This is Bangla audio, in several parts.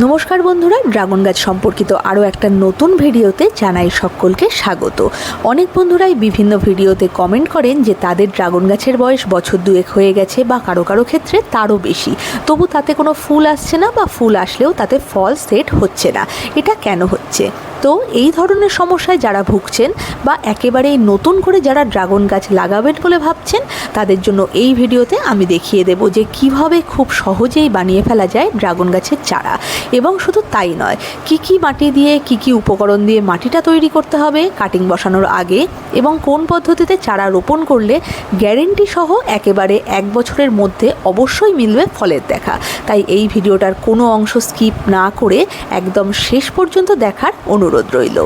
নমস্কার বন্ধুরা, ড্রাগন গাছ সম্পর্কিত আরও একটা নতুন ভিডিওতে জানাই সকলকে স্বাগত। অনেক বন্ধুরাই বিভিন্ন ভিডিওতে কমেন্ট করেন যে তাদের ড্রাগন গাছের বয়স বছর দুয়েক হয়ে গেছে বা কারও কারও ক্ষেত্রে তারও বেশি। তবু তাতে কোনো ফুল আসছে না বা ফুল আসলেও তাতে ফল সেট হচ্ছে না। এটা কেন হচ্ছে? তো এই ধরনের সমস্যায় যারা ভুগছেন বা একেবারেই নতুন করে যারা ড্রাগন গাছ লাগাবেন বলে ভাবছেন তাদের জন্য এই ভিডিওতে আমি দেখিয়ে দেব যে কীভাবে খুব সহজেই বানিয়ে ফেলা যায় ড্রাগন গাছের চারা। এবং শুধু তাই নয়, কি কি মাটি দিয়ে, কি কি উপকরণ দিয়ে মাটিটা তৈরি করতে হবে কাটিং বসানোর আগে, এবং কোন পদ্ধতিতে চারা রোপণ করলে গ্যারেন্টি সহ একেবারে এক বছরের মধ্যে অবশ্যই মিলবে ফলের দেখা। তাই এই ভিডিওটার কোনো অংশ স্কিপ না করে একদম শেষ পর্যন্ত দেখার অনুরোধ রইল।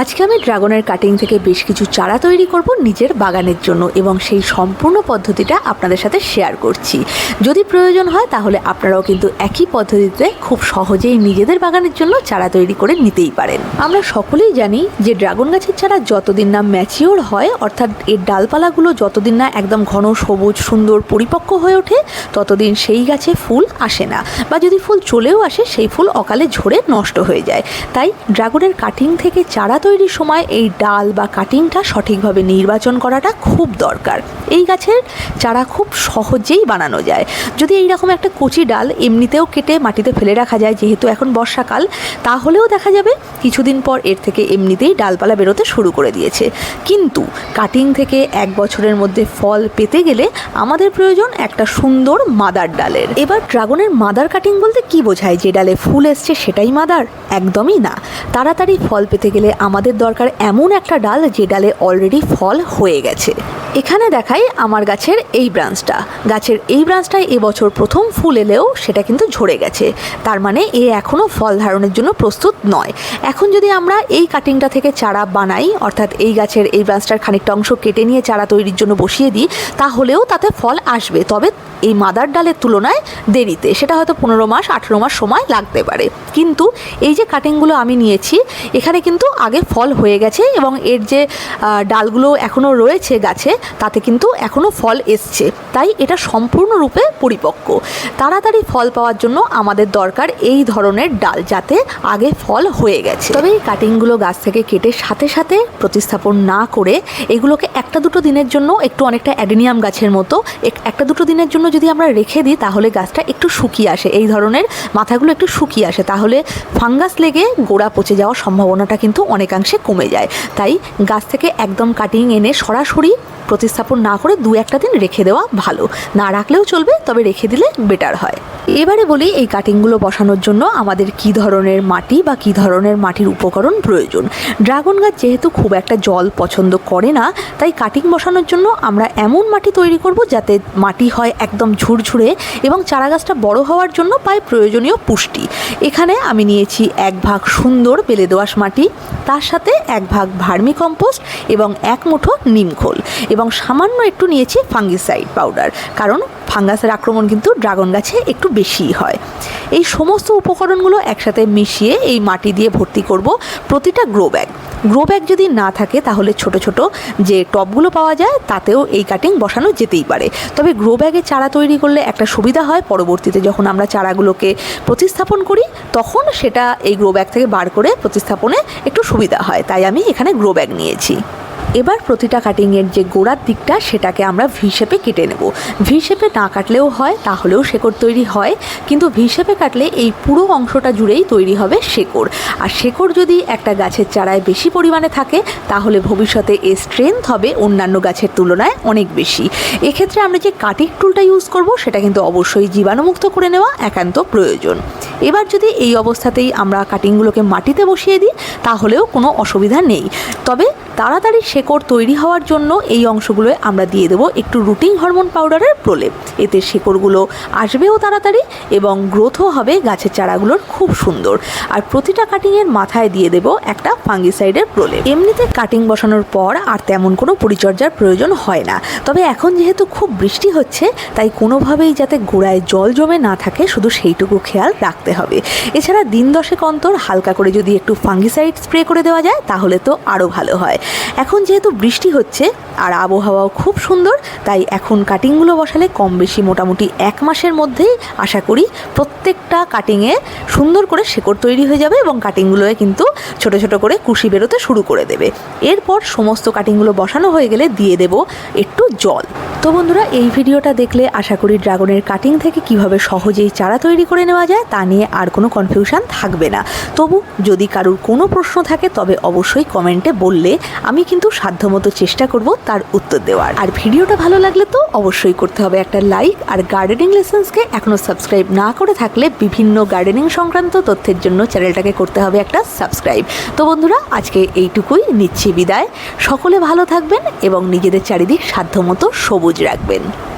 আজকে আমি ড্রাগনের কাটিং থেকে বেশ কিছু চারা তৈরি করব নিজের বাগানের জন্য এবং সেই সম্পূর্ণ পদ্ধতিটা আপনাদের সাথে শেয়ার করছি। যদি প্রয়োজন হয়, তাহলে আপনারাও কিন্তু একই পদ্ধতিতে খুব সহজেই নিজেদের বাগানের জন্য চারা তৈরি করে নিতেই পারেন। আমরা সকলেই জানি যে ড্রাগন গাছের চারা যতদিন না ম্যাচিওর হয়, অর্থাৎ এর ডালপালাগুলো যতদিন না একদম ঘন, সবুজ, সুন্দর, পরিপক্ক হয়ে ওঠে, ততদিন সেই গাছে ফুল আসে না। বা যদি ফুল চলেও আসে, সেই ফুল অকালে ঝরে নষ্ট হয়ে যায়। তাই ড্রাগনের কাটিং থেকে চারা তৈরির সময় এই ডাল বা কাটিংটা সঠিকভাবে নির্বাচন করাটা খুব দরকার। এই গাছের চারা খুব সহজেই বানানো যায়। যদি এইরকম একটা কচি ডাল এমনিতেও কেটে মাটিতে ফেলে রাখা যায়, যেহেতু এখন বর্ষাকাল, তাহলেও দেখা যাবে কিছুদিন পর এর থেকে এমনিতেই ডালপালা বেরোতে শুরু করে দিয়েছে। কিন্তু কাটিং থেকে এক বছরের মধ্যে ফল পেতে গেলে আমাদের প্রয়োজন একটা সুন্দর মাদার ডালের। এবার ড্রাগনের মাদার কাটিং বলতে কি বোঝায়? যে ডালে ফুল এসছে সেটাই মাদার? একদমই না। তাড়াতাড়ি ফল পেতে গেলে আমাদের দরকার এমন একটা ডাল, যে ডালে অলরেডি ফল হয়ে গেছে। এখানে দেখাই আমার গাছের এই ব্রাঞ্চটা গাছের এই ব্রাঞ্চটায় এবছর প্রথম ফুল এলেও সেটা কিন্তু ঝরে গেছে। তার মানে এ এখনও ফল ধারণের জন্য প্রস্তুত নয়। এখন যদি আমরা এই কাটিংটা থেকে চারা বানাই, অর্থাৎ এই গাছের এই ব্রাঞ্চটার খানিকটা অংশ কেটে নিয়ে চারা তৈরির জন্য বসিয়ে দিই, তাহলেও তাতে ফল আসবে। তবে এই মাদার ডালের তুলনায় দেরিতে। সেটা হয়তো পনেরো মাস, আঠেরো মাস সময় লাগতে পারে। কিন্তু এই যে কাটিংগুলো আমি নিয়েছি, এখানে কিন্তু আগে ফল হয়ে গেছে এবং এর যে ডালগুলো এখনও রয়েছে গাছে, তাতে কিন্তু এখনও ফল এসছে, তাই এটা সম্পূর্ণরূপে পরিপক্ক। তাড়াতাড়ি ফল পাওয়ার জন্য আমাদের দরকার এই ধরনের ডাল, যাতে আগে ফল হয়ে গেছে। তবে এই কাটিংগুলো গাছ থেকে কেটে সাথে সাথে প্রতিস্থাপন না করে এগুলোকে একটা দুটো দিনের জন্য একটু অনেকটা অ্যাডেনিয়াম গাছের মতো এক- একটা দুটো দিনের জন্য যদি আমরা রেখে দিই, তাহলে গাছটা একটু শুকিয়ে আসে। এই ধরনের মাথাগুলো একটু শুকিয়ে আসে, তাহলে ফাঙ্গাস লেগে গোড়া পচে যাওয়ার সম্ভাবনাটা কিন্তু অনেকাংশে কমে যায়। তাই গাছ থেকে একদম কাটিং এনে সরাসরি প্রতিস্থাপন না করে দু একটা দিন রেখে দেওয়া ভালো। না রাখলেও চলবে, তবে রেখে দিলে বেটার হয়। এবারে বলি, এই কাটিংগুলো বসানোর জন্য আমাদের কি ধরনের মাটি বা কি ধরনের মাটির উপকরণ প্রয়োজন? ড্রাগন গাছ যেহেতু খুব একটা জল পছন্দ করে না, তাই কাটিং বসানোর জন্য আমরা এমন মাটি তৈরি করব যাতে মাটি হয় একদম ঝুরঝুরে এবং চারা গাছটা বড় হওয়ার জন্য পায় প্রয়োজনীয় পুষ্টি। এখানে আমি নিয়েছি এক ভাগ সুন্দর বেলে দোআঁশ মাটি, তার সাথে এক ভাগ ভার্মি কম্পোস্ট এবং এক মুঠো নিমখোল। এবং সামান্য একটু নিয়েছি ফাঙ্গিসাইড পাউডার, কারণ ফাঙ্গাসের আক্রমণ কিন্তু ড্রাগন গাছে একটু বেশিই হয়। এই সমস্ত উপকরণগুলো একসাথে মিশিয়ে এই মাটি দিয়ে ভর্তি করব প্রতিটা গ্রো ব্যাগ। গ্রো ব্যাগ যদি না থাকে, তাহলে ছোট ছোট যে টবগুলো পাওয়া যায়, তাতেও এই কাটিং বসানো যেতেই পারে। তবে গ্রো ব্যাগে চারা তৈরি করলে একটা সুবিধা হয়, পরবর্তীতে যখন আমরা চারাগুলোকে প্রতিস্থাপন করি, তখন সেটা এই গ্রো ব্যাগ থেকে বার করে প্রতিস্থাপনে একটু সুবিধা হয়। তাই আমি এখানে গ্রো ব্যাগ নিয়েছি। এবার প্রতিটা কাটিংয়ের যে গোড়ার দিকটা, সেটাকে আমরা ভি শেপে কেটে নেব। ভি শেপে না কাটলেও হয়, তাহলেও শেকড় তৈরি হয়। কিন্তু ভি শেপে কাটলে এই পুরো অংশটা জুড়েই তৈরি হবে শেকড়। আর শেকড় যদি একটা গাছের চারায় বেশি পরিমাণে থাকে, তাহলে ভবিষ্যতে এর স্ট্রেংথ হবে অন্যান্য গাছের তুলনায় অনেক বেশি। এক্ষেত্রে আমরা যে কাটিং টুলটা ইউজ করব, সেটা কিন্তু অবশ্যই জীবাণুমুক্ত করে নেওয়া একান্ত প্রয়োজন। এবার যদি এই অবস্থাতেই আমরা কাটিংগুলোকে মাটিতে বসিয়ে দিই, তাহলেও কোনো অসুবিধা নেই। তবে তাড়াতাড়ি শেকড় তৈরি হওয়ার জন্য এই অংশগুলোয় আমরা দিয়ে দেবো একটু রুটিং হরমোন পাউডারের প্রলেপ। এতে শেকড়গুলো আসবেও তাড়াতাড়ি এবং গ্রোথও হবে গাছের চারাগুলোর খুব সুন্দর। আর প্রতিটা কাটিংয়ের মাথায় দিয়ে দেবো একটা ফাঙ্গিসাইডের প্রলেপ। এমনিতে কাটিং বসানোর পর আর তেমন কোনো পরিচর্যার প্রয়োজন হয় না। তবে এখন যেহেতু খুব বৃষ্টি হচ্ছে, তাই কোনোভাবেই যাতে গোড়ায় জল জমে না থাকে, শুধু সেইটুকু খেয়াল রাখতে হবে। এছাড়া দিন দশেক অন্তর হালকা করে যদি একটু ফাঙ্গিসাইড স্প্রে করে দেওয়া যায়, তাহলে তো আরও ভালো হয়। এখন যেহেতু বৃষ্টি হচ্ছে আর আবহাওয়াও খুব সুন্দর, তাই এখন কাটিংগুলো বসালে কম বেশি মোটামুটি এক মাসের মধ্যেই আশা করি প্রত্যেকটা কাটিংয়ে সুন্দর করে শেকড় তৈরি হয়ে যাবে এবং কাটিংগুলোয় কিন্তু ছোট ছোট করে কুশি বেরোতে শুরু করে দেবে। এরপর সমস্ত কাটিংগুলো বসানো হয়ে গেলে দিয়ে দেব একটু জল। তো বন্ধুরা, এই ভিডিওটা দেখলে আশা করি ড্রাগনের কাটিং থেকে কীভাবে সহজেই চারা তৈরি করে নেওয়া যায় তা নিয়ে আর কোনো কনফিউশন থাকবে না। তবু যদি কারুর কোনো প্রশ্ন থাকে তবে অবশ্যই কমেন্টে বললে আমি কিন্তু সাধ্যমতো চেষ্টা করব তার উত্তর দেওয়ার। আর ভিডিওটা ভালো লাগলে তো অবশ্যই করতে হবে একটা লাইক আর গার্ডেনিং লেসেন্সকে এখনও সাবস্ক্রাইব না করে থাকলে বিভিন্ন গার্ডেনিং সংক্রান্ত তথ্যের জন্য চ্যানেলটাকে করতে হবে একটা সাবস্ক্রাইব। তো বন্ধুরা, আজকে এইটুকুই নিচ্ছি বিদায়। সকলে ভালো থাকবেন এবং নিজেদের চারিদিক সাধ্যমতো সবুজ রাখবেন।